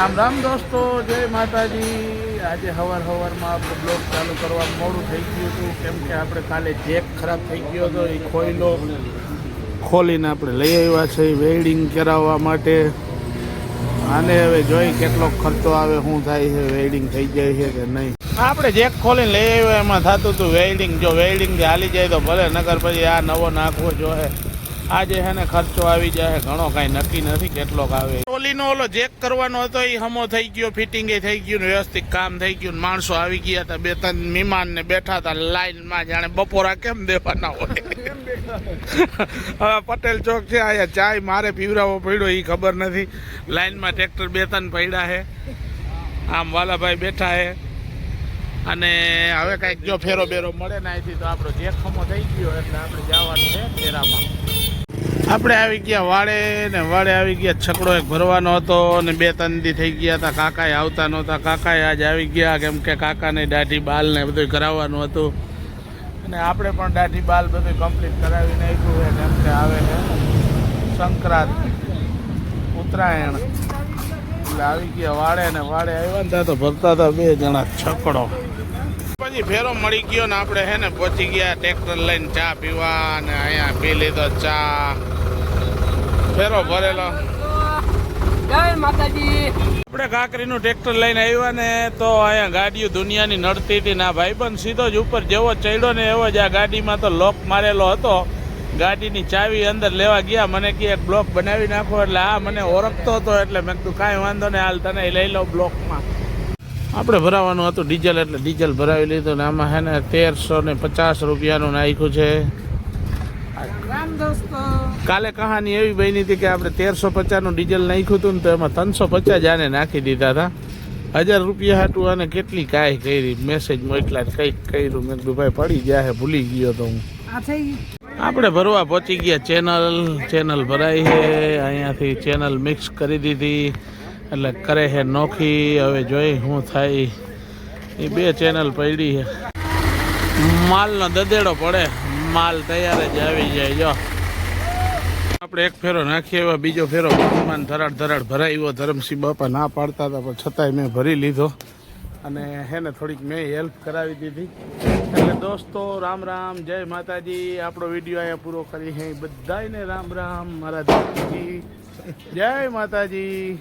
રામ રામ દોસ્તો, જય માતાજી. આજે હવાર હવારમાં બ્લોગ ચાલુ કરવા મોડું થઈ ગયું હતું. કેમ કે આપણે કાલે જેક ખરાબ થઈ ગયો હતો, એ ખોઈલો ખોલીને આપણે લઈ આવ્યા છે વેલ્ડિંગ કરાવવા માટે. આને હવે જોઈ કેટલો ખર્ચો આવે, શું થાય છે વેલ્ડિંગ થઈ જાય છે કે નહીં. આપણે જેક ખોલીને લઈ આવ્યા, એમાં થતું હતું વેલ્ડિંગ જો વેલ્ડિંગ હાલી જાય તો ભલે નગર પછી આ નવો નાખવો જોઈએ આજે હે ને ખર્ચો આવી જાય ઘણો કાંઈ નક્કી નથી કેટલોક આવે. ઓલીનો ઓલો ચેક કરવાનો હતો એ હમો થઈ ગયો ફિટિંગ થઈ ગયું વ્યવસ્થિત કામ થઈ ગયું માણસો આવી ગયા હતા બે ત્રણ મહેમાન ને બેઠા હતા લાઈનમાં જાણે બપોરા કેમ દેવાના હોય. હવે પટેલ ચોક છે અહીંયા ચાય મારે પીવરાવો પડ્યો એ ખબર નથી. લાઈનમાં ટ્રેક્ટર બે ત્રણ પડ્યા છે. આમ વાલાભાઈ બેઠા છે. અને હવે કાંઈક જો ફેરો બેરો મળે ને અહીંથી તો આપણો જે ખમો થઈ ગયો એટલે આપણે જવાનું છે ફેરામાં. આપણે આવી ગયા વાડે ને વાડે આવી ગયા, છકડો એક ભરવાનો હતો ને બે ત્રણ દી થઈ ગયા હતા, કાકાએ આવતા નહોતા. કાકાએ આજે આવી ગયા, કેમ કે કાકાને દાઢી બાલ ને બધું કરાવવાનું હતું. અને આપણે પણ દાઢી બાલ બધું કમ્પ્લીટ કરાવી નાખ્યું છે, કેમ કે આવે છે સંક્રાંત, ઉત્તરાયણ. એટલે આવી ગયા વાડે ને વાડે આવ્યા ને ત્યાં તો ભરતા હતા બે જણા છકડો. પછી ફેરો મળી ગયો ને આપણે હે ને પહોંચી ગયા, ટ્રેક્ટર લઈને ચા પીવા અને અહીંયા પી લીધો ચા. ફેરો ભરેલો. આપણે કાકરીનું ટ્રેક્ટર લઈને આવ્યા ને તો અહીંયા ગાડીઓ દુનિયાની નડતી હતી ના ભાઈબંધ સીધો જ ઉપર જેવો ચડ્યો ને એવો જ આ ગાડીમાં તો લોક મારેલો હતો. ગાડીની ચાવી અંદર લેવા ગયા મને કે એક બ્લોક બનાવી નાખો. એટલે આ મને ઓળખતો હતો એટલે મેં કીધું કાંઈ વાંધો નહીં હાલ તને લઈ લો બ્લોકમાં. આપણે ભરાવાનું હતું ડીઝલ એટલે ડીઝલ ભરાવી લીધું ને આમાં હે ને તેરસો ને પચાસ રૂપિયાનું નાખ્યું છે. કાલે કહાની એવી બની હતી કે આપણે તેરસો પચાસનું ડીઝલ નાખ્યું હતું ને તો એમાં ત્રણસો પચાસ આને નાખી દીધા હતા. હજાર રૂપિયા હાટું આને કેટલી કાંઈ કરી. મેસેજ મોકલા કંઈક કર્યું. મેં કીધું ભાઈ પડી જાય ભૂલી ગયો તો હું. આપણે ભરવા પહોંચી ગયા. ચેનલ ચેનલ ભરાઈ છે. અહીંયાથી ચેનલ મિક્સ કરી દીધી. એટલે કરે છે નોખી. હવે જોઈ શું થાય. એ બે ચેનલ પડી છે. માલનો દદેડો પડે. માલ તૈયાર જ આવી જાય, જો. આપણે એક ફેરો નાખીએ, એવા બીજો ફેરો હનુમાન ધરાડ ધરાડ ભરાયો ધરમસિંહ બાપા ના પાડતા હતા, પણ છતાંય મેં ભરી લીધો. અને હેને થોડીક મેં હેલ્પ કરાવી દીધી. એટલે દોસ્તો, રામ રામ, જય માતાજી. આપણો વીડિયો અહીંયા પૂરો કરી હે બધાને રામ રામ. મારા દાદાજી જય માતાજી.